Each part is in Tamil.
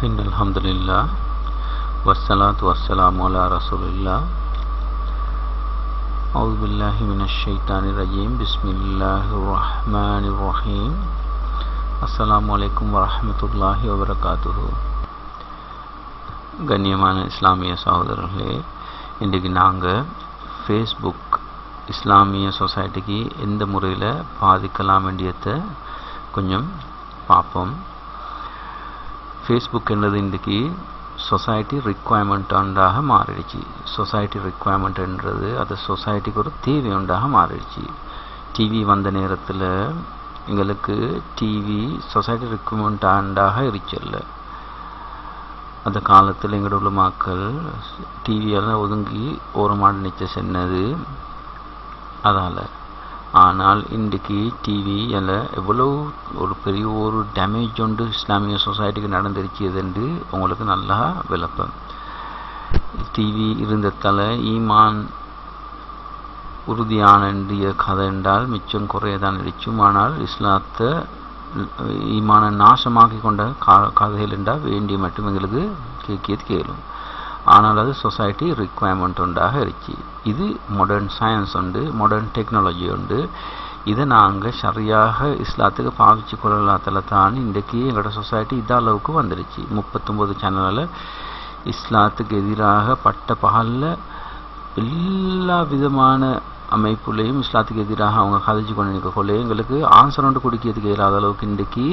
إن الحمد لله والصلاة والسلام على رسول الله أعوذ بالله من الشيطان الرجيم بسم الله الرحمن الرحيم அஸ்ஸலாமு அலைக்கும் வரஹமத்துல்லாஹி வபரகாத்துஹு கண்ணியமான இஸ்லாமிய சகோதரர்களே இன்றைக்கு நாங்கள் ஃபேஸ்புக் இஸ்லாமிய சொசைட்டிக்கு எந்த முறையில் பாதிக்கலாம் வேண்டியதை கொஞ்சம் பார்ப்போம் ஃபேஸ்புக் என்னது இன்றைக்கி? சொசைட்டி ரிக்குவயர்மெண்ட் மாறிடுச்சு. சொசைட்டி ரிக்குவயர்மெண்ட்ன்றது அது சொசைட்டிக்கு ஒரு தேவை உண்டாக மாறிடுச்சு. டிவி வந்த நேரத்தில் எங்களுக்கு டிவி சொசைட்டி ரிக்குவயர்மெண்ட் ஆண்டாக இருச்சல்ல அந்த காலத்தில் எங்களோட உள்ள மக்கள் டிவியெல்லாம் ஒதுங்கி ஓரமாக நிச்ச சென்னது. அதால். ஆனால் இன்றைக்கு எல்லாம் எவ்வளோ ஒரு பெரிய ஒரு டேமேஜ் ஒன்று இஸ்லாமிய சொசைட்டிக்கு நடந்திருக்கிறது என்று உங்களுக்கு நல்லா விளப்பேன் டிவி இருந்ததால் ஈமான் உறுதியான கதை என்றால் மிச்சம் குறையதான் இருக்கும். ஆனால் இஸ்லாத்தை ஈமான நாசமாக்கி கொண்ட கதைகள் என்றால் வேண்டிய மட்டும் எங்களுக்கு கேட்கியது கேளும். ஆனால் அது சொசைட்டி ரிக்குவயர்மெண்ட் உண்டாக இருக்கு. இது மாடர்ன் சயின்ஸ் உண்டு மாடர்ன் டெக்னாலஜி உண்டு. இதை நாங்கள் சரியாக இஸ்லாத்துக்கு பாவிச்சு கொள்ளலாத்தில் தான் இன்றைக்கி எங்களோட சொசைட்டி இந்த அளவுக்கு வந்துடுச்சு முப்பத்தொம்போது சேனலில் இஸ்லாத்துக்கு எதிராக பட்ட பகலில் எல்லா விதமான அமைப்புலேயும் இஸ்லாத்துக்கு எதிராக அவங்க கதைச்சு கொண்டு நிற்கக்குள்ளே எங்களுக்கு ஆன்சர் ஒன்று குடிக்கிறதுக்கு இயலாத அளவுக்கு இன்றைக்கி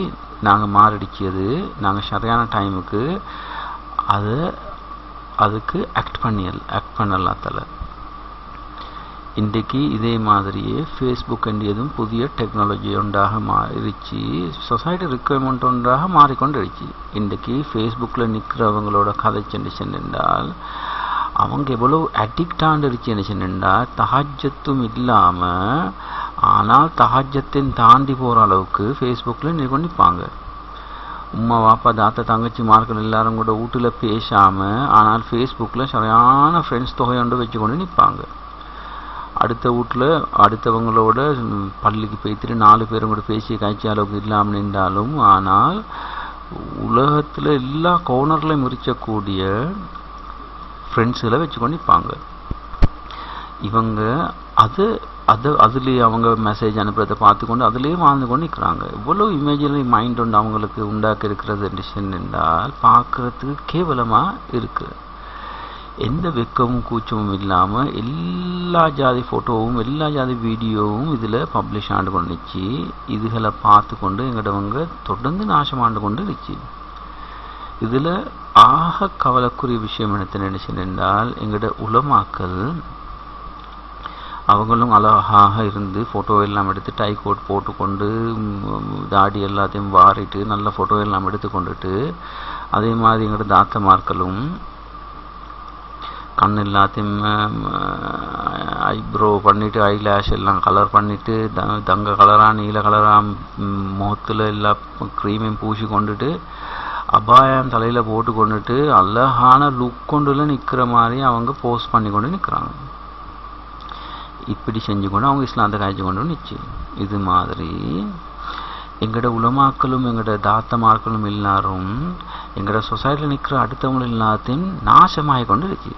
நாங்கள் மாறடிச்சது நாங்கள் சரியான டைமுக்கு அதை அதுக்கு ஆக்ட் பண்ணியல் ஆக்ட் பண்ணலாத்தல. இன்றைக்கு இதே மாதிரியே ஃபேஸ்புக் என்டியதும் புதிய டெக்னாலஜி ஒன்றாக மாறிடுச்சு. சொசைட்டி ரிக்குவயர்மெண்ட் ஒன்றாக மாறிக்கொண்டிருச்சு இன்றைக்கு ஃபேஸ்புக்கில் நிற்கிறவங்களோட கதை சென்று சென்றால் அவங்க எவ்வளோ அடிக்ட் ஆண்டுருச்சு என்ன சென்றால் தகாஜத்தும் இல்லாமல் ஆனால் தகாஜத்தின் தாண்டி போகிற அளவுக்கு ஃபேஸ்புக்கில் நிற்க நிற்பாங்க உம்மா வாப்பா தாத்தா தங்கச்சி மார்கள் எல்லாரும் கூட வீட்டில் பேசாமல் ஆனால் ஃபேஸ்புக்கில் சரியான ஃப்ரெண்ட்ஸ் தொகையோண்டு வச்சுக்கொண்டு வச்சு கொண்டு நிற்பாங்க அடுத்த வீட்டில் அடுத்தவங்களோட பள்ளிக்கு போய்த்துட்டு நாலு பேரும் கூட பேசி காய்ச்சி அளவுக்கு இல்லாமல் நின்றாலும் ஆனால் உலகத்தில் எல்லா கோனர்லையும் முறிச்சக்கூடிய ஃப்ரெண்ட்ஸுகளை வச்சுக்கொண்டு நிற்பாங்க இவங்க அது அது அதுலேயே அவங்க மெசேஜ் அனுப்புறதை பார்த்துக்கொண்டு அதுலேயே வாழ்ந்து கொண்டு நிற்கிறாங்க இவ்வளோ இமேஜினரி மைண்ட் ஒன்று அவங்களுக்கு உண்டாக்கி இருக்கிறது என்றால் பார்க்குறதுக்கு கேவலமாக இருக்குது எந்த வெக்கமும் கூச்சமும் இல்லாமல் எல்லா ஜாதி ஃபோட்டோவும் எல்லா ஜாதி வீடியோவும் இதில் பப்ளிஷ் ஆண்டு கொண்டு நிச்சு. இதுகளை பார்த்து கொண்டு எங்கடவங்க தொடர்ந்து நாசமாண்டு கொண்டு நிச்சு. இதில் ஆக கவலைக்குரிய விஷயம் என்ன நினைச்சேன் என்றால் எங்கட உலமாக்கள் அவங்களும் அழகாக இருந்து ஃபோட்டோ எல்லாம் எடுத்து டை கோட் போட்டுக்கொண்டு தாடி எல்லாத்தையும் வாரிட்டு நல்ல ஃபோட்டோ எல்லாம் எடுத்து கொண்டுட்டு அதே மாதிரி எங்களோட தாத்தமார்களும் கண் எல்லாத்தையும் ஐப்ரோ பண்ணிவிட்டு ஐ லேஷ் எல்லாம் கலர் பண்ணிவிட்டு த தங்க கலராக நீல கலராக முகத்தில் எல்லா க்ரீமையும் பூசி கொண்டுட்டு அபாயம் தலையில் போட்டு கொண்டுட்டு அழகான லுக் கொண்டுல நிற்கிற மாதிரி அவங்க போஸ்ட் பண்ணி கொண்டு நிற்கிறாங்க இப்படி செஞ்சு கொண்டு அவங்க இஸ்லாத்தை காய்ச்சி கொண்டு நிச்சு இது மாதிரி எங்களோட உலமாக்களும் எங்களோட தாத்தமார்களும் எல்லாரும் எங்களோட சொசைட்டியில் நிற்கிற அடுத்தவங்களும் எல்லாத்தையும் நாசமாகி கொண்டு இருக்கு.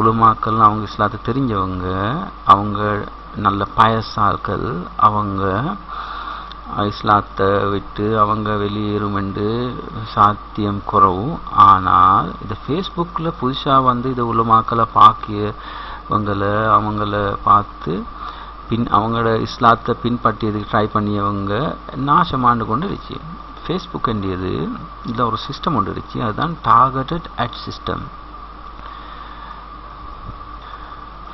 உலமாக்கள் அவங்க இஸ்லாத்தை தெரிஞ்சவங்க அவங்க நல்ல பயசாக்கள் அவங்க இஸ்லாத்தை விட்டு அவங்க வெளியேறும் என்று சாத்தியம் குறவு. ஆனால் இந்த ஃபேஸ்புக்கில் புதுசாக வந்து இதை உலமாக்களை பார்க்க பார்க்கியவங்களை அவங்கள பார்த்து பின் அவங்களோட இஸ்லாத்தை பின்பற்றியதுக்கு ட்ரை பண்ணியவங்க நாசமாண்டு கொண்டு இருச்சு ஃபேஸ்புக் இதில் ஒரு சிஸ்டம் ஒன்று இருச்சு அதுதான் டார்கெட்டட் அட் சிஸ்டம்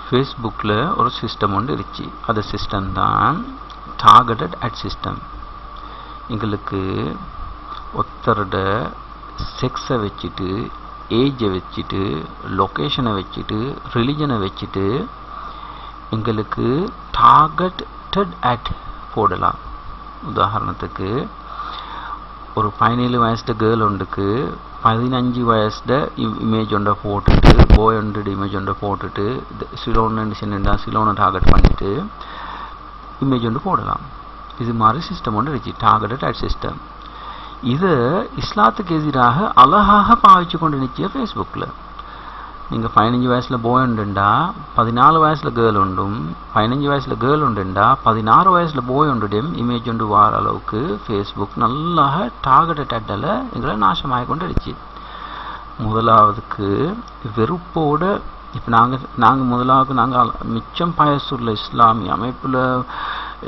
ஃபேஸ்புக்கில் ஒரு சிஸ்டம் ஒன்று இருச்சு அந்த சிஸ்டம் தான் டார்கெட்டட் அட் சிஸ்டம் எங்களுக்கு ஒருத்தரோட செக்ஸை வச்சுட்டு ஏஜை வச்சுட்டு லொக்கேஷனை வச்சுட்டு ரிலிஜனை வச்சுட்டு எங்களுக்கு டார்கெட்டட் ஆட் போடலாம். உதாரணத்துக்கு ஒரு பதினேழு வயசுட கேர்ள் ஒன்றுக்கு பதினஞ்சு வயசுட இமேஜ் ஒன்றை போட்டுட்டு போய் ஒன்று இமேஜ் ஒன்றை போட்டுட்டு சிலோன்னு சின்னண்டா சிலோனை டார்கெட் பண்ணிவிட்டு இமேஜ் ஒன்று போடலாம். இது மாதிரி சிஸ்டம் ஒன்று இருந்துச்சு டார்கெட்டட் ஆட் சிஸ்டம் இது இஸ்லாத்துக்கு எதிராக அழகாக பாவிச்சு கொண்டு நிற்கிய ஃபேஸ்புக்கில் நீங்கள் பதினஞ்சு வயசில் போய் உண்டுண்டா பதினாலு வயசில் கேர்ள் உண்டும் பதினஞ்சு வயசில் கேர்ள் உண்டுண்டா பதினாறு வயசில் போய் உண்டுடையும் இமேஜ் உண்டு வார அளவுக்கு ஃபேஸ்புக் நல்லா டார்கெட் அட்டில் எங்களை நாசமாகி கொண்டுடுச்சு முதலாவதுக்கு வெறுப்போட இப்போ நாங்கள் நாங்கள் முதலாவது நாங்கள் மிச்சம் பயசுள்ள இஸ்லாமிய அமைப்பில்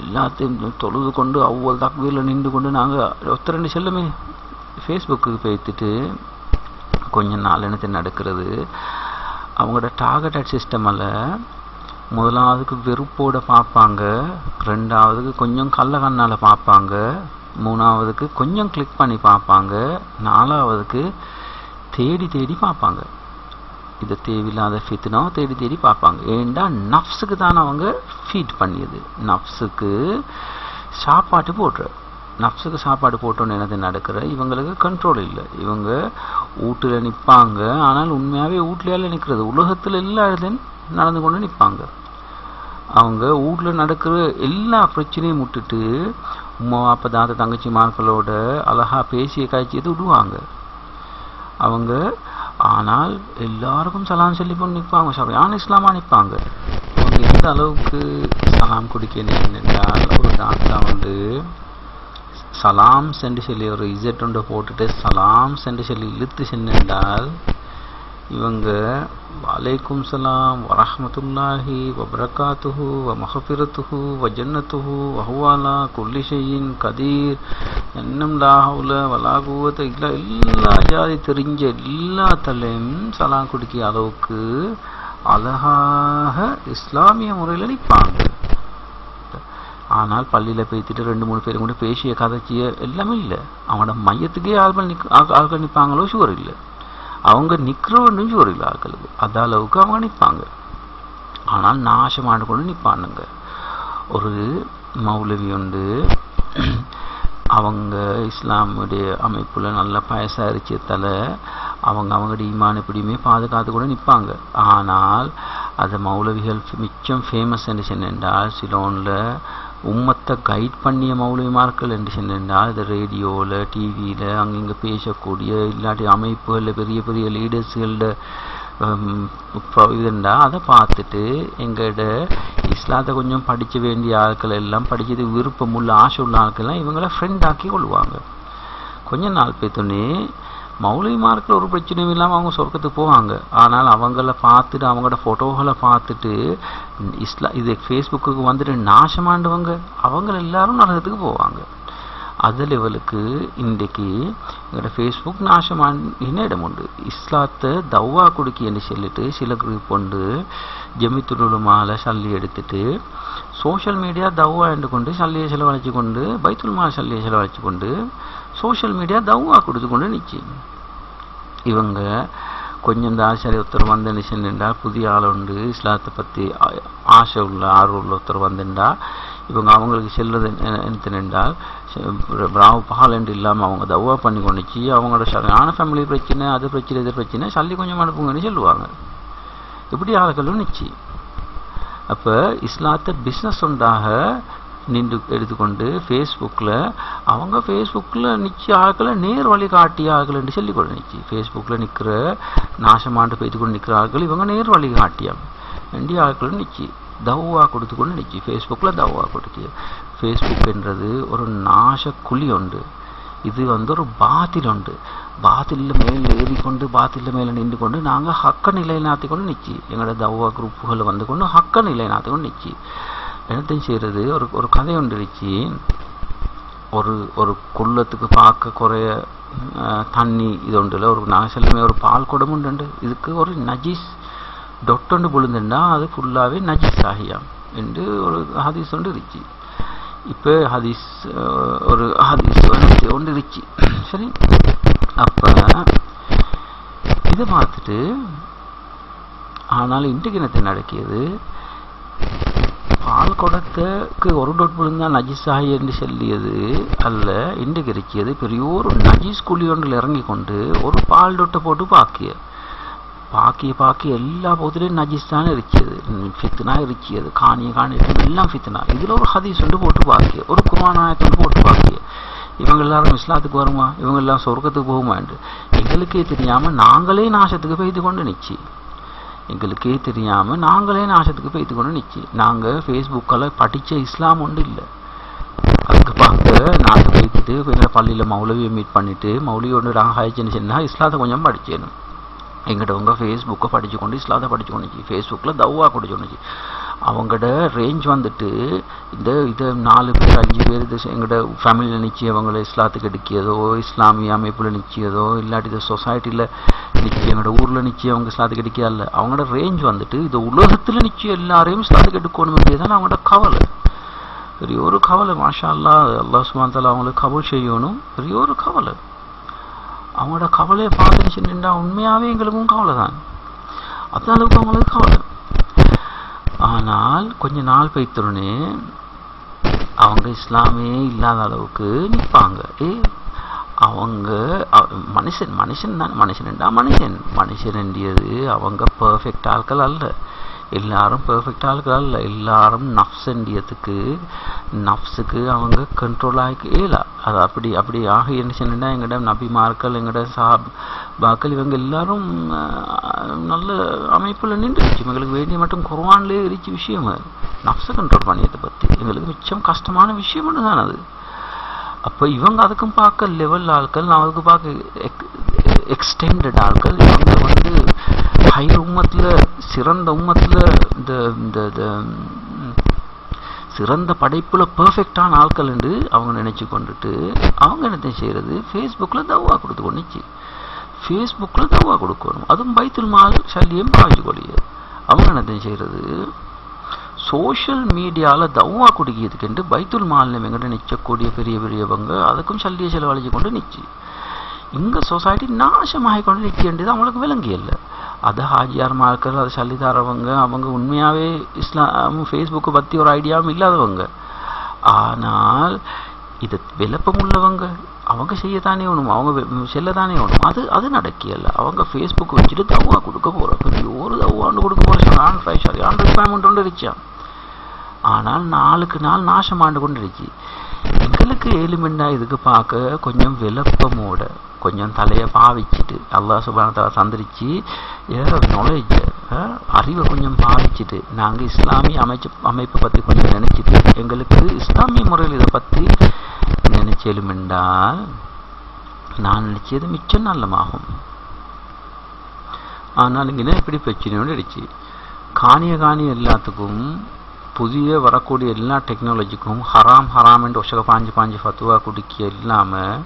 எல்லாத்தையும் தொழுது கொண்டு அவ்வளோ தக்வீரில் நின்று கொண்டு நாங்கள் ஒத்த ரெண்டு செல்லுமே ஃபேஸ்புக்கு போய்த்துட்டு கொஞ்ச நாள் என்னத்தை நடக்கிறது அவங்களோட டார்கெட்டட் சிஸ்டமில் முதலாவதுக்கு வெறுப்போட பார்ப்பாங்க ரெண்டாவதுக்கு கொஞ்சம் கள்ள கண்ணால் பார்ப்பாங்க மூணாவதுக்கு கொஞ்சம் கிளிக் பண்ணி பார்ப்பாங்க நாலாவதுக்கு தேடி தேடி பார்ப்பாங்க. இது தேவையில்லாத ஃபித்னா தேடி தேடி பார்ப்பாங்க. ஏண்டா நஃப்ஸுக்கு தான் அவங்க ஃபீட் பண்ணியது. நஃப்ஸுக்கு சாப்பாட்டு போடுற. நஃப்ஸுக்கு சாப்பாடு போட்டோன்னு என்னது நடக்கிற? இவங்களுக்கு கண்ட்ரோல் இல்லை. இவங்க வீட்டில் நிற்பாங்க ஆனால் உண்மையாகவே வீட்லையால நிற்கிறது உலகத்தில் எல்லா இடத்துலையும் நடந்து கொண்டு நிற்பாங்க அவங்க வீட்டில் நடக்கிற எல்லா பிரச்சனையும் விட்டுட்டு உமா அப்பா தாத்தா தங்கச்சி மார்களோட அழகாக பேசிய காய்ச்சியது விடுவாங்க. அவங்க ஆனால் எல்லாருக்கும் சலாம் சொல்லி கொண்டு நிற்பாங்க சரியான இஸ்லாமா நிற்பாங்க. அவங்க எந்த அளவுக்கு சலாம் குடிக்கணும் என்றால் ஒரு தாத்தா வந்து சலாம் சென்று சொல்லி ஒரு இசட் ஒன்றை போட்டுட்டு சலாம் சென்று சொல்லி இழுத்து சென்றால் இவங்க வலைக்கும் சலாம் வரஹமத்துல்லாஹி வபரகாத்துஹு வ மஹபிரத்துஹு வ ஜன்னத்துஹு வஹுவாலா குல்லிஷையின் கதீர் என்னம் லாஹவுல வலாகுவத்தை இல்லை எல்லா ஜாதி தெரிஞ்ச எல்லாத்தலையும் சலாம் குடிக்கிற அளவுக்கு அழகாக இஸ்லாமிய முறையில் நிற்பாங்க ஆனால் பள்ளியில் பேத்திட்டு ரெண்டு மூணு பேரும் கூட பேசிய கதைச்சிய எல்லாமே இல்லை. அவனோட மையத்துக்கே ஆள்கள் நிக் ஆள்கள் நிற்பாங்களோ சுவர் இல்லை. அவங்க நிற்கிறவன்னு சுவர் இல்லை அந்த அளவுக்கு அவங்க நிற்பாங்க. ஆனால் நாசமாண்டு கொண்டு நிற்பானுங்க. ஒரு மௌலவி உண்டு அவங்க இஸ்லாமுடைய அமைப்பில் நல்லா பயசாரிச்சதால அவங்க அவங்களுடைய ஈமான் எப்படியுமே பாதுகாத்து கூட நிற்பாங்க. ஆனால் அது மௌலவிகள் மிச்சம் ஃபேமஸ் என்று சொன்னால் சிலோனில் உம்மத்தை கைட் பண்ணிய மௌலிமார்கள் என்று சொன்னால் இது ரேடியோவில் டிவியில் அங்கங்கே பேசக்கூடிய இல்லாட்டி அமைப்புகளில் பெரிய பெரிய லீடர்ஸுகளோட இதுண்டா அதை பார்த்துட்டு எங்கள்கிட்ட இஸ்லாத்தை கொஞ்சம் படிக்க வேண்டிய ஆட்கள் எல்லாம் படிச்சது விருப்பம் உள்ள ஆசை உள்ள ஆட்கள்லாம் இவங்கள ஃப்ரெண்ட் ஆக்கி கொள்வாங்க. கொஞ்ச நாள் பேத்தோன்னே மௌலிமார்க்கில் ஒரு பிரச்சனையும் இல்லாமல் அவங்க சொர்க்கத்துக்கு போவாங்க. ஆனால் அவங்கள பார்த்துட்டு அவங்களோட ஃபோட்டோகளை பார்த்துட்டு இஸ்லா இது ஃபேஸ்புக்கு வந்துட்டு நாசமாண்டவங்க அவங்க எல்லாரும் நரகத்துக்கு போவாங்க. அது லெவலுக்கு இன்றைக்கு எங்களோட ஃபேஸ்புக் நாசமான இடம் உண்டு? இஸ்லாத்தை தவ்வா குடுக்கின்னு சொல்லிட்டு சில குரூப் உண்டு ஜெமித்துலுமால சல்லி எடுத்துட்டு சோஷியல் மீடியா தவ்வா என்று கொண்டு சல்லியை செலவழிச்சு கொண்டு பைத்துல்மா சல்லியை செலவழிச்சு கொண்டு சோஷியல் மீடியா தவா கொடுத்து கொண்டு நிச்சு இவங்க கொஞ்சம் இந்த ஆசாரி ஒருத்தர் வந்து நிச்சயண்டா புதிய ஆள் உண்டு இஸ்லாத்தை பற்றி ஆசை உள்ள ஆர்வம் உள்ள ஒருத்தர் வந்துண்டா? இவங்க அவங்களுக்கு செல்வது நின்றால் ராவு பகல் என்று இல்லாமல் அவங்க தவ்வா பண்ணி கொண்டுச்சு அவங்களோட சரியான ஃபேமிலி பிரச்சனை அது பிரச்சனை இது பிரச்சனை சல்லி கொஞ்சம் அனுப்புங்கன்னு சொல்லுவாங்க. இப்படி ஆளுகளும் நிச்சு அப்போ இஸ்லாத்தை பிஸ்னஸ் உண்டாக நின்று எடுத்துக்கொண்டு ஃபேஸ்புக்கில் அவங்க ஃபேஸ்புக்கில் நிச்ச ஆட்களை நேர் வழி காட்டிய ஆட்கள்னு சொல்லி கொண்டு நிச்சு ஃபேஸ்புக்கில் நிற்கிற நாசமாண்டு பெய்து கொண்டு நிற்கிற ஆட்கள் இவங்க நேர் வழி காட்டியம் வேண்டிய ஆட்களும் நிச்சு தவ்வா கொடுத்து கொண்டு நிச்சு ஃபேஸ்புக்கில் தவ்வா கொடுத்து. ஃபேஸ்புக் என்றது ஒரு நாச குழி உண்டு இது வந்து ஒரு பாத்தில் உண்டு பாத்திலில் மேலே ஏறிக்கொண்டு பாத்திலில் மேலே நின்று கொண்டு நாங்கள் ஹக்க நிலைநாத்தி கொண்டு நிற்கி எங்களோட தவ்வா குரூப்புகள் வந்து கொண்டு ஹக்க நிலைநாத்தி கொண்டு நிச்சு என்னத்தையும் செய்கிறது ஒரு ஒரு கதை ஒன்று இருக்கு. ஒரு ஒரு குள்ளத்துக்கு பார்க்க குறைய தண்ணி இது ஒன்றில் ஒரு நாங்கள் ஒரு பால் குடம் உண்டு. இதுக்கு ஒரு நஜீஸ் டொட்டொண்டு விழுந்துண்டா அது ஃபுல்லாகவே நஜீஸ் ஆகியாம் என்று ஒரு ஹதீஸ் ஒன்று இருக்கு. இப்போ ஹதீஸ் ஒரு ஹதீஸ் ஒன்று இருக்கு. சரி? அப்போ இதை பார்த்துட்டு ஆனால் இன்றைக்கு என்னத்தை நடக்கியது பால் குடத்துக்கு ஒரு டொட் விழுந்தா நஜீஸ் ஆகி என்று சொல்லியது அல்ல இன்று கிடைக்கியது பெரியோர் நஜீஸ் குழி ஒன்றில் இறங்கி கொண்டு ஒரு பால் டொட்டை போட்டு பாக்கிய. பாக்கிய பாக்கி எல்லா போதிலையும் நஜீஸ் தானே இருக்கியது ஃபித்னா இருக்கியது காணிய காணியம் எல்லாம் ஃபித்னா. இதில் ஒரு ஹதீஸ் ஒன்று போட்டு பாக்கிய ஒரு குர்வானாயத்தொன்று போட்டு பாக்கிய. இவங்க எல்லாரும் இஸ்லாத்துக்கு வருமா? இவங்க எல்லாம் சொர்க்கத்துக்கு போகுமாண்டு. எங்களுக்கே தெரியாமல் நாங்களே நாசத்துக்கு பெய்து கொண்டு நிச்சி. எங்களுக்கே தெரியாமல் நாங்களே நாசத்துக்கு பெய்து கொண்டு நிச்சி நாங்கள் ஃபேஸ்புக்கெல்லாம் படித்த இஸ்லாம் ஒன்று இல்லை. அதுக்கு பார்க்க நாங்க போய்த்துட்டு எங்களை பள்ளியில் மௌலவியை மீட் பண்ணிவிட்டு மௌலியோட நாங்கள் ஹாய்ச்சின்னு சொன்னால் இஸ்லாத்தை கொஞ்சம் படிச்சேனும் எங்கிட்ட உங்கள் ஃபேஸ்புக்கை படித்து கொண்டு இஸ்லாத்தை படித்து கொண்டுச்சு ஃபேஸ்புக்கில் தவ்வா படிச்சு கொண்டுச்சு அவங்களோட ரேஞ்ச் வந்துட்டு இந்த இது நாலு பேர் அஞ்சு பேர் இது எங்களோட ஃபேமிலியில் நிச்சு அவங்கள இஸ்லாத்துக்கு எடுக்கியதோ இஸ்லாமிய அமைப்பில் நிச்சயதோ இல்லாட்டி இதை சொசைட்டியில் நிச்சு எங்களோட ஊரில் நிச்சு அவங்க இஸ்லாத்துக்கு எடுக்கியா இல்லை அவங்களோட ரேஞ்ச் வந்துட்டு இந்த உலகத்தில் நிச்சயம் எல்லாரையும் இஸ்லாத்துக்கு எடுக்கணும் வேண்டியதான் அவங்களோட கவலை. பெரிய ஒரு கவலை மாஷா அல்லா அல்லாஹ் சுமாந்தால அவங்களுக்கு கபூல் செய்யணும் பெரிய ஒரு கவலை. அவங்களோட கவலையை பார்த்துச்சு நின்றா உண்மையாகவே எங்களுக்கும் கவலை தான் அந்த அளவுக்கு அவங்களுக்கு கவலை. ஆனால் கொஞ்ச நாள் பைத்துடனே அவங்க இஸ்லாமே இல்லாத அளவுக்கு நிற்பாங்க. ஏ அவங்க மனுஷன் மனுஷன் தான் மனுஷன்டா மனுஷன். மனுஷன் அவங்க பர்ஃபெக்ட் ஆட்கள் அல்ல. எல்லாரும் பெர்ஃபெக்டாக ஆட்கள் எல்லாரும் நஃப்ஸ் என்றதுக்கு நஃப்ஸுக்கு அவங்க கண்ட்ரோல் ஆகி இல்லை. அது அப்படி அப்படி ஆக என்ன சொன்னா எங்கட நபிமார்கள் எங்கட சாப் பாக்கள் இவங்க எல்லாரும் நல்ல அமைப்பில் நின்றுச்சு எங்களுக்கு வேண்டிய மட்டும் குர்ஆன்லயே இருச்சு விஷயம் நஃப்ஸை கண்ட்ரோல் பண்ணியதை பற்றி எங்களுக்கு மிச்சம் கஷ்டமான விஷயம் தான் அது. அப்போ இவங்க அதுக்கும் பார்க்க லெவல் ஆட்கள் நான் அதுக்கு பார்க்க எக்ஸ்டெண்டட் ஆட்கள். இவங்க வந்து ஹை உம்மத்தில் சிறந்த உம்மத்தில் இந்த இந்த சிறந்த படைப்பில் பர்ஃபெக்டான ஆட்கள் என்று அவங்க நினச்சி கொண்டுட்டு அவங்க என்னத்தையும் செய்கிறது ஃபேஸ்புக்கில் தவா கொடுத்து கொண்டுச்சு ஃபேஸ்புக்கில் தவா கொடுக்கணும் அதுவும் பைத்தில் மால் சல்லியம் பாவிச்சு அவங்க என்னத்தையும் செய்கிறது சோஷியல் மீடியாவில் தவ்வா குடிக்கிறதுக்கு பைத்துல் மாலில் எங்கிட்ட நிற்கக்கூடிய பெரிய பெரியவங்க அதுக்கும் சல்லிய செலவழிச்சு கொண்டு நிச்சு. இங்கே சொசைட்டி நாசமாகி கொண்டு வேண்டியது அவங்களுக்கு விளங்கியல்ல. அது ஹாஜியார் மார்க்கர் அது சல்லிதாரவங்க அவங்க உண்மையாகவே இஸ்லாம் ஃபேஸ்புக்கை பற்றி ஒரு ஐடியாவும் இல்லாதவங்க. ஆனால் இது விளப்பம் உள்ளவங்க. அவங்க செய்யத்தானே வேணும். அவங்க செல்ல செல்லத்தானே வேணும். அது அது நடக்கியல்ல அவங்க ஃபேஸ்புக் வச்சுட்டு தவ்வா கொடுக்க போகிறோம் பெரிய ஒரு தவ்வாண்டு கொடுக்க போகிற ஆன் ஃபைவ் ஆன் ரிக்வயர்மெண்ட் ஒன்று இருந்துச்சான் ஆனால் நாளுக்கு நாள் நாசமாண்டு கொண்டிருச்சு எங்களுக்கு எலிமெண்டா இதுக்கு பார்க்க கொஞ்சம் விளப்பமோட கொஞ்சம் தலையை பாவிச்சிட்டு அல்லா சுபானத்தை சந்திரிச்சு ஏற நாலேஜ் அறிவை கொஞ்சம் பாவிச்சிட்டு நாங்கள் இஸ்லாமிய அமைச்சு அமைப்பை பற்றி கொஞ்சம் நினைச்சிட்டு எங்களுக்கு இஸ்லாமிய முறையில் இதை பற்றி நினைச்ச நான் நினைச்சது மிச்சம் நல்லமாகும். ஆனால் இங்கே இப்படி பிரச்சனையோடு அடிச்சு காணிய காணி எல்லாத்துக்கும் புதிய வரக்கூடிய எல்லா டெக்னாலஜிக்கும் ஹராம் ஹராம் என்று ஒசக பாஞ்சு பாஞ்சு ஃபத்துவா குடிக்க இல்லாமல்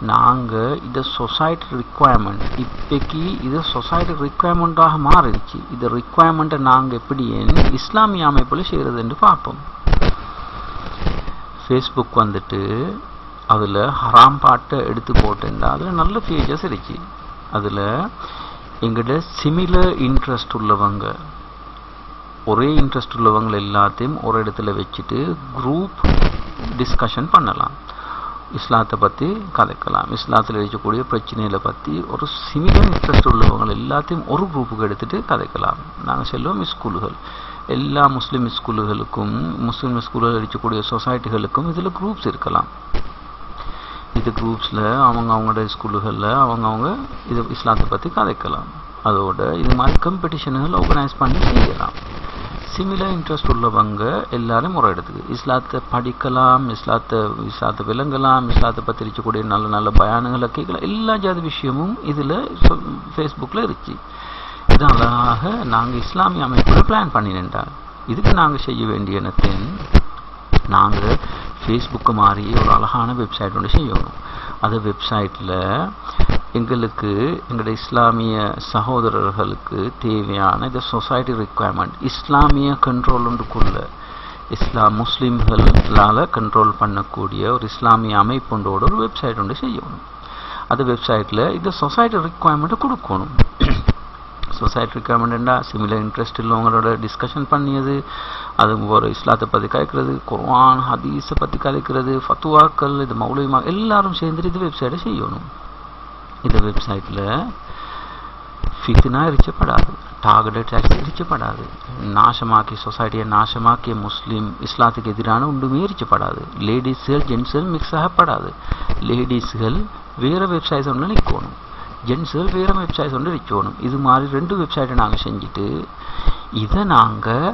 நாங்கள் இதை சொசைட்டி ரிக்குவயர்மெண்ட் இப்போக்கி இது சொசைட்டி ரிக்குவயர்மெண்ட்டாக மாறிடுச்சு. இது ரிக்குவயர்மெண்ட்டை நாங்கள் எப்படி இஸ்லாமிய அமைப்பில் செய்கிறதுன்னு பார்ப்போம். ஃபேஸ்புக் வந்துட்டு அதில் ஹராம் பாட்டை எடுத்து போட்டுருந்தா அதில் நல்ல ஃபீச்சர்ஸ் இருக்கு. அதில் எங்கிட்ட சிமிலர் இன்ட்ரெஸ்ட் உள்ளவங்க ஒரே இன்ட்ரெஸ்ட் உள்ளவங்க எல்லாத்தையும் ஒரு இடத்துல வச்சுட்டு குரூப் டிஸ்கஷன் பண்ணலாம். இஸ்லாத்தை பற்றி கதைக்கலாம். இஸ்லாத்தில் இருக்கக்கூடிய பிரச்சனைகளை பற்றி ஒரு சிமிலர் இன்ட்ரெஸ்ட் உள்ளவங்க எல்லாத்தையும் ஒரு குரூப்புக்கு எடுத்துட்டு கதைக்கலாம். நாங்கள் செல்வோம் ஸ்கூலுகள் எல்லா முஸ்லீம் ஸ்கூலுகளுக்கும் முஸ்லீம் ஸ்கூல்கள் இருக்கக்கூடிய சொசைட்டிகளுக்கும் இதில் குரூப்ஸ் இருக்கலாம். இது குரூப்ஸில் அவங்க அவங்களோட ஸ்கூலுகளில் அவங்க அவங்க இது இஸ்லாத்தை பற்றி கதைக்கலாம். அதோட இது மாதிரி காம்படிஷன்கள் ஆர்கனைஸ் பண்ணி செய்யலாம். சிமிலர் இன்ட்ரெஸ்ட் உள்ளவங்க எல்லாரும் ஒரு இடத்துக்கு. இஸ்லாத்தை படிக்கலாம் இஸ்லாத்தை இஸ்லாத்தை விளங்கலாம் இஸ்லாத்தை பற்றி இருக்கக்கூடிய நல்ல நல்ல பயானங்களை கேட்கலாம். எல்லா ஜாதி விஷயமும் இதில் ஃபேஸ்புக்கில் இருந்துச்சு இது அழகாக நாங்கள் இஸ்லாமிய அமைப்பில் பிளான் பண்ணினேன்டா இதுக்கு நாங்கள் செய்ய வேண்டிய என்னத்தின் நாங்கள் ஃபேஸ்புக்கு மாதிரி ஒரு அழகான வெப்சைட் ஒன்று செய்யணும். அந்த வெப்சைட்டில் எங்களுக்கு எங்களுடைய இஸ்லாமிய சகோதரர்களுக்கு தேவையான இந்த சொசைட்டி ரிக்குவயர்மெண்ட் இஸ்லாமிய கண்ட்ரோல் ஒன்றுக்குள்ள இஸ்லாம் முஸ்லீம்களால் கண்ட்ரோல் பண்ணக்கூடிய ஒரு இஸ்லாமிய அமைப்புண்டோட ஒரு வெப்சைட் ஒன்று செய்யணும். அந்த வெப்சைட்டில் இந்த சொசைட்டி ரிக்குவயர்மெண்ட்டை கொடுக்கணும். சொசைட்டி ரிக்குவயர்மெண்ட்டா சிமிலர் இன்ட்ரெஸ்ட் உள்ளவங்களோட டிஸ்கஷன் பண்ணியது அது ஒரு இஸ்லாத்தை பற்றி கலைக்கிறது குர்வான் ஹதீஸை பற்றி கலைக்கிறது ஃபத்துவாக்கள் இது மௌலிமா எல்லாரும் சேர்ந்துட்டு இது வெப்சைட்டை செய்யணும். இந்த வெப்சைட்டில் ஃபித்னா எரிச்சப்படாது டார்கெட் அட்டாக்ஸ் எரிச்சப்படாது நாசமாக்கி சொசைட்டியை நாசமாக்கிய முஸ்லீம் இஸ்லாத்துக்கு எதிரான ஒன்றுமே எரிச்சப்படாது லேடிஸ்கள் ஜென்ட்ஸ்கள் மிக்ஸ் ஆகப்படாது லேடிஸ்கள் வேறு வெப்சைட்ஸ் ஒன்று நிற்கணும் ஜென்ட்ஸ்கள் வேறு வெப்சைட்ஸ் ஒன்று நிற்கணும் இது மாதிரி ரெண்டு வெப்சைட்டை நாங்கள் செஞ்சுட்டு இதை நாங்கள்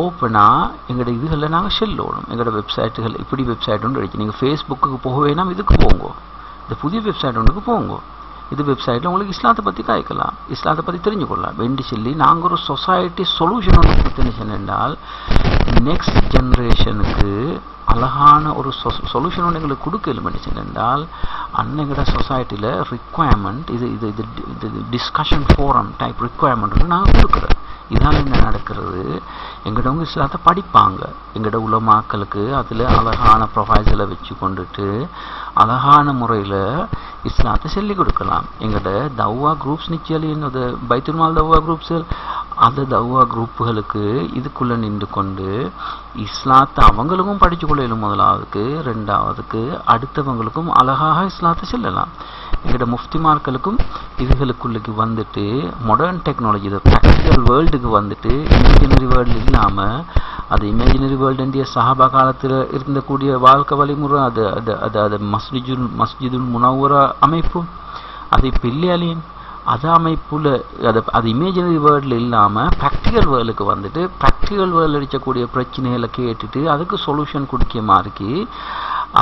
ஓப்பனாக எங்களோட இதுகளில் நாங்கள் செல்லணும் எங்களோட வெப்சைட்டுகள் இப்படி வெப்சைட் ஒன்று அடிச்சு நீங்கள் ஃபேஸ்புக்கு போக வேணாம் இதுக்கு போங்க இந்த புதிய வெப்சைட் ஒன்றுக்கு போங்க. இது வெப்சைட்டில் உங்களுக்கு இஸ்லாத்தை பற்றி காய்க்கலாம். இஸ்லாத்தை பற்றி தெரிஞ்சுக்கொள்ளலாம். வேண்டி சொல்லி நாங்கள் ஒரு சொசைட்டி சொல்யூஷன் ஒன்று கொடுத்துன்னு சொன்னால் நெக்ஸ்ட் ஜென்ரேஷனுக்கு அழகான ஒரு சொல்யூஷன் ஒன்று எங்களுக்கு கொடுக்க என்றால் அன்னைங்கட சொசைட்டியில் ரிக்குவயர்மெண்ட் இது இது இது இது டிஸ்கஷன் ஃபோரம் டைப் ரிக்குவயர்மெண்ட் நான் கொடுக்குறேன். இதனால் என்ன நடக்கிறது? எங்கிட்டவங்க இஸ்லாத்தை படிப்பாங்க. எங்கிட்ட உலமாக்களுக்கு அதில் அழகான ப்ரொஃபைல்ஸில் வச்சு கொண்டுட்டு அழகான முறையில் இஸ்லாத்தை சொல்லிக் கொடுக்கலாம். எங்கிட்ட தவ்வா குரூப்ஸ் நிச்சயம் அது பைத்துல்மால் தவ்வா குரூப்ஸ் அந்த தவ்வா குரூப்புகளுக்கு இதுக்குள்ளே நின்று கொண்டு இஸ்லாத்தை அவங்களுக்கும் படித்து கொள்ளையிலும் முதலாவதுக்கு ரெண்டாவதுக்கு அடுத்தவங்களுக்கும் அழகாக இஸ்லாத்தை செல்லலாம். எங்கிட்ட முஃப்திமார்களுக்கும் இதுகளுக்குள்ளுக்கு வந்துட்டு மாடர்ன் டெக்னாலஜி இது ப்ராக்டிக்கல் வேர்ல்டுக்கு வந்துட்டு இமேஜினரி வேர்ல்டு இல்லாமல் அது இமேஜினரி வேர்ல்டுன்றிய சஹாபா காலத்தில் இருந்தக்கூடிய வாழ்க்கை வழிமுறை அது அது அது அது மஸ்ஜிதுல் மஸ்ஜிதுல் முனவரா அமைப்பு. அது இப்போ இல்லையாலையும் அது அமைப்புல அது அது இமேஜினரி வேர்ல்டில் இல்லாமல் ப்ராக்டிக்கல் வேர்ல்டுக்கு வந்துட்டு ப்ராக்டிக்கல் வேர்ல்டு அடிக்கக்கூடிய பிரச்சனைகளை கேட்டுட்டு அதுக்கு சொல்யூஷன் கொடுக்க மாதிரி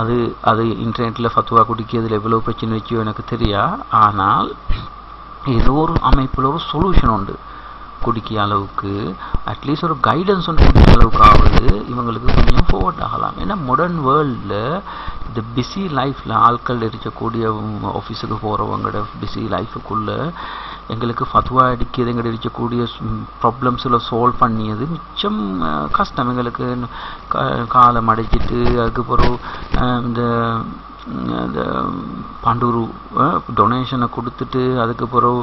அது அது இன்டர்நெட்டில் ஃபத்துவா குடிக்கிறதுல எவ்வளோ பிரச்சனை வச்சோ எனக்கு தெரியா ஆனால் ஏதோ ஒரு அமைப்பில் ஒரு சொல்யூஷன் உண்டு. குடிக்கிற அளவுக்கு அட்லீஸ்ட் ஒரு கைடன்ஸ் ஒன்று குடிக்கிற அளவுக்கு ஆகுது இவங்களுக்கு கொஞ்சம் ஃபோர்வர்ட் ஆகலாம். ஏன்னா மாடர்ன் வேர்ல்டில் இந்த பிஸி லைஃப்பில் ஆட்கள் இருக்கக்கூடிய ஆஃபீஸுக்கு போகிறவங்களோட பிஸி லைஃபுக்குள்ளே எங்களுக்கு ஃபத்வா அடிக்கிறதுங்க இருக்கக்கூடிய ப்ராப்ளம்ஸில் சால்வ் பண்ணியது மிச்சம் கஷ்டம். எங்களுக்கு காலம் அடைச்சிட்டு அதுக்கப்புறம் இந்த இந்த பண்டூரு டொனேஷனை கொடுத்துட்டு அதுக்கு பிறகு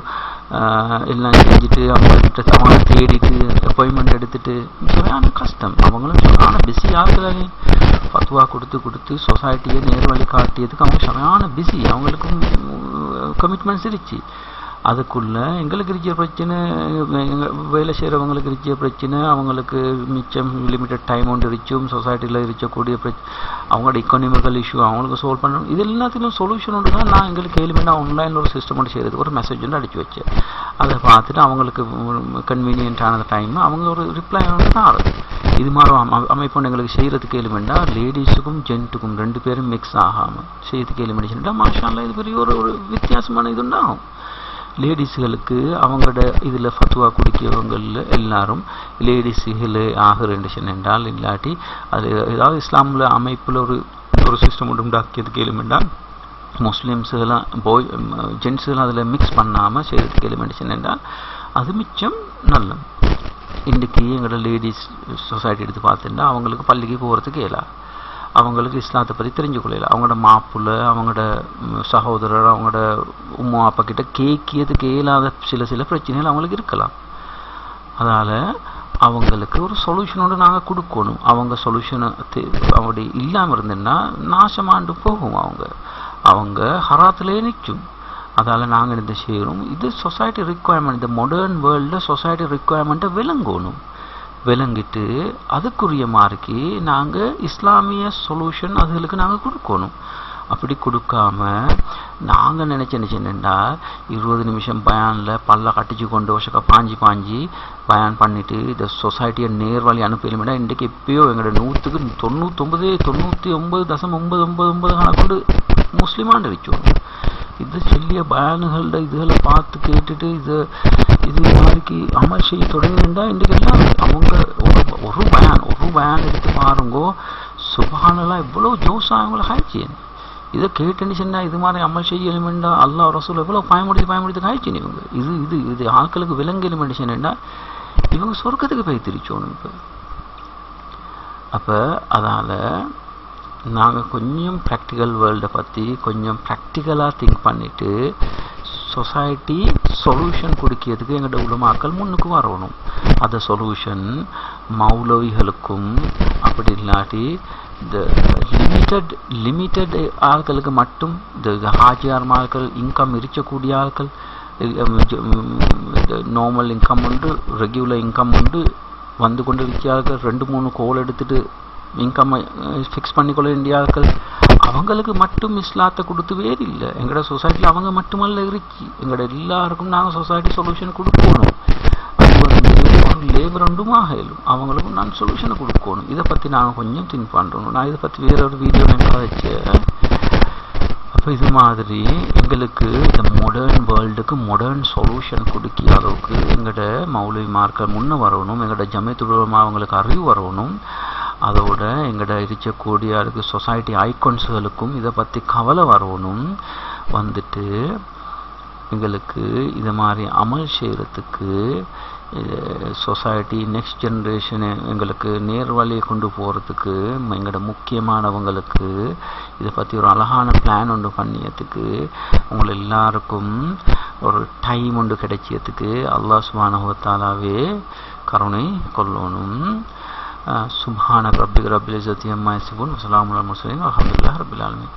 எல்லாம் செஞ்சுட்டு அவங்கள்ட்ட அவங்கள தேடிட்டு அப்பாயின்மெண்ட் எடுத்துட்டு சரியான கஷ்டம். அவங்களும் சரியான பிஸி ஆகுதானே பத்துவா கொடுத்து கொடுத்து சொசைட்டியை நேர் வழி காட்டியதுக்கு அவங்க சரியான பிஸி அவங்களுக்கும் கமிட்மெண்ட்ஸ் இருந்துச்சு. அதுக்குள்ளே எங்களுக்கு இருக்கிற பிரச்சனை வேலை செய்கிறவங்களுக்கு இருக்கிற பிரச்சனை அவங்களுக்கு மிச்சம் லிமிட்டட் டைம் ஒன்று இருச்சும் சொசைட்டியில் இருக்கக்கூடிய பிரச்சனை அவங்களோட இக்கனாமிக்கல் இஷ்யூ அவங்களுக்கு சால்வ் பண்ணணும் இது எல்லாத்துக்கும் சொல்யூஷன் ஒன்று தான் நான் எங்களுக்கு ஏழுமே ஆன்லைனில் ஒரு சிஸ்டம் ஒன்று செய்கிறது ஒரு மெசேஜ் ஒன்று அடிச்சு வச்சேன் அதை பார்த்துட்டு அவங்களுக்கு கன்வீனியன்ட்டான டைம் அவங்க ஒரு ரிப்ளை தான் ஆகுது இது மாதிரி அமைப்பு எங்களுக்கு செய்கிறதுக்கு ஏழுமெண்டா லேடிஸுக்கும் ஜென்ட்டுக்கும் ரெண்டு பேரும் மிக்ஸ் ஆகாமல் செய்யறதுக்கு ஏழுமெடிச்சுட்டா மாஷால்லாம் இது பெரிய ஒரு ஒரு வித்தியாசமான இது உண்டாகும். லேடிஸுகளுக்கு அவங்களோட இதில் ஃபத்துவா குடிக்கிறவங்களில் எல்லாரும் லேடிஸுகள் ஆகிறேன் என்றால் இல்லாட்டி அது ஏதாவது இஸ்லாமில் அமைப்பில் ஒரு ஒரு சிஸ்டம் ஒன்று உண்டாக்கியதுக்கு ஏழுமெண்டா முஸ்லீம்ஸுகளாம் போய் ஜென்ஸுகளாம் அதில் மிக்ஸ் பண்ணாமல் செய்கிறதுக்கு எலிமெண்டேஷன் என்றால் அது மிச்சம் நல்ல இன்றைக்கி எங்களோட லேடிஸ் சொசைட்டி எடுத்து பார்த்துட்டா அவங்களுக்கு பள்ளிக்கு போகிறதுக்கு இயலா அவங்களுக்கு இஸ்லாத்தை பற்றி தெரிஞ்சுக்கொள்ளல. அவங்களோட மாப்பிள்ள அவங்களோட சகோதரர் அவங்களோட உம்மா அப்பா கிட்ட கேட்கியதுக்கு இயலாத சில சில பிரச்சனைகள் அவங்களுக்கு இருக்கலாம். அதனால் அவங்களுக்கு ஒரு சொல்யூஷனோடு நாங்கள் கொடுக்கணும். அவங்க சொல்யூஷனை அப்படி இல்லாமல் இருந்தேன்னா நாசமாண்டு போகும் அவங்க. அவங்க ஹராத்திலே நிற்கும். அதால் நாங்கள் இந்த செய்கிறோம் இது சொசைட்டி ரிக்குவயர்மெண்ட் இந்த மாடர்ன் வேர்ல்டில் சொசைட்டி ரிக்குவயர்மெண்ட்டை விளங்கணும். விளங்கிட்டு அதுக்குரிய மார்க்கு நாங்கள் இஸ்லாமிய சொல்யூஷன் அதுகளுக்கு நாங்கள் கொடுக்கணும். அப்படி கொடுக்காம நாங்கள் நினச்ச நினச்சேன்டா இருபது நிமிஷம் பயானில் பல்ல கட்டிச்சு கொண்டு வருஷக்கா பாஞ்சி பாஞ்சி பயான் பண்ணிவிட்டு இந்த சொசைட்டியை நேர்வழி வழி இன்றைக்கு எப்பயோ எங்களோட நூற்றுக்கு தொண்ணூற்றொம்பது தொண்ணூற்றி ஒம்பது தசம் ஒம்பது ஒம்பது ஒம்பது கணக்கு முஸ்லீமாண்டு வச்சோம் இது சொல்லிய பயானுகளோட இதுகளை பார்த்து கேட்டுட்டு இது இது மாதிரிக்கு அமல் செய்ய தொடங்கியிருந்தா இன்றைக்கு எல்லாம் அவங்க ஒரு ஒரு பயான் ஒரு பயான் எடுத்து பாருங்கோ. சுபானெல்லாம் எவ்வளோ ஜோஸ் அவங்கள ஆயிடுச்சு இதை கேட்டுன்னு சொன்னால் இது மாதிரி அமல் செய்ய எலிமெண்டா அல்லா ரசூல் எவ்வளோ பயமுடித்து பயமுடித்து காய்ச்சின் இவங்க. இது இது இது ஆட்களுக்கு விலங்கு எலிமெண்ட் சொன்னா இவங்க சொர்க்கத்துக்கு போய் திரிச்சோணும் இப்போ. அப்போ அதனால் நாங்கள் கொஞ்சம் ப்ராக்டிக்கல் வேர்ல்டை பற்றி கொஞ்சம் ப்ராக்டிக்கலாக திங்க் பண்ணிவிட்டு சொசைட்டி சொல்யூஷன் கொடுக்கிறதுக்கு எங்கள்கிட்ட உலமாக்கள் முன்னுக்கு வரணும். அந்த சொல்யூஷன் மௌலவிகளுக்கும் அப்படி இல்லாட்டி இந்த லிமிட்டட் லிமிட்டட் ஆட்களுக்கு மட்டும் இந்த ஹாஜியார் ஆட்கள் இன்கம் இருக்கக்கூடிய ஆட்கள் நார்மல் இன்கம் உண்டு ரெகுலர் இன்கம் உண்டு வந்து கொண்டு இருக்கிறார்கள் ரெண்டு மூணு கோல் எடுத்துகிட்டு இன்கம் ஃபிக்ஸ் பண்ணிக்கொள்ள இந்தியாக்கள் அவங்களுக்கு மட்டும் இஸ்லாத்தை கொடுத்து வேறு இல்லை. எங்களோட சொசைட்டியில் அவங்க மட்டுமல்ல இருக்கு எங்களோட எல்லாருக்கும் நாங்கள் சொசைட்டி சொல்யூஷன் கொடுக்கணும். லேபர் ஒன்றுமாக இயலும் அவங்களுக்கும் நான் சொல்யூஷனை கொடுக்கணும். இதை பற்றி நாங்கள் கொஞ்சம் திங்க் பண்ணுறோம் நான் இதை பற்றி வேற ஒரு வீடியோ நான் வச்சேன். அப்போ இது மாதிரி எங்களுக்கு இந்த மாடர்ன் வேர்ல்டுக்கு மாடர்ன் சொல்யூஷன் கொடுக்கிற அளவுக்கு எங்களோட மௌலிமார்கள் முன்னே வரணும். எங்களோட ஜமயத்துலமா அவங்களுக்கு அறிவு வரணும். அதோட எங்கள்கிட்ட இருக்கக்கூடிய அதுக்கு சொசைட்டி ஐக்கன்ஸுகளுக்கும் இதை பற்றி கவலை வரணும். வந்துட்டு எங்களுக்கு இது மாதிரி அமல் செய்கிறதுக்கு சொசைட்டி நெக்ஸ்ட் ஜென்ரேஷனு எங்களுக்கு நேர் வழியை கொண்டு போகிறதுக்கு எங்களோட முக்கியமானவங்களுக்கு இதை பற்றி ஒரு அழகான பிளான் ஒன்று பண்ணியதுக்கு உங்களை எல்லாருக்கும் ஒரு டைம் ஒன்று கிடைச்சதுக்கு அல்லாஸ் சுபானஹத்தாலாவே கருணை கொள்ளணும். سبحان رب رب العزت عما یصفون وسلام علی المرسلین رب العالمین۔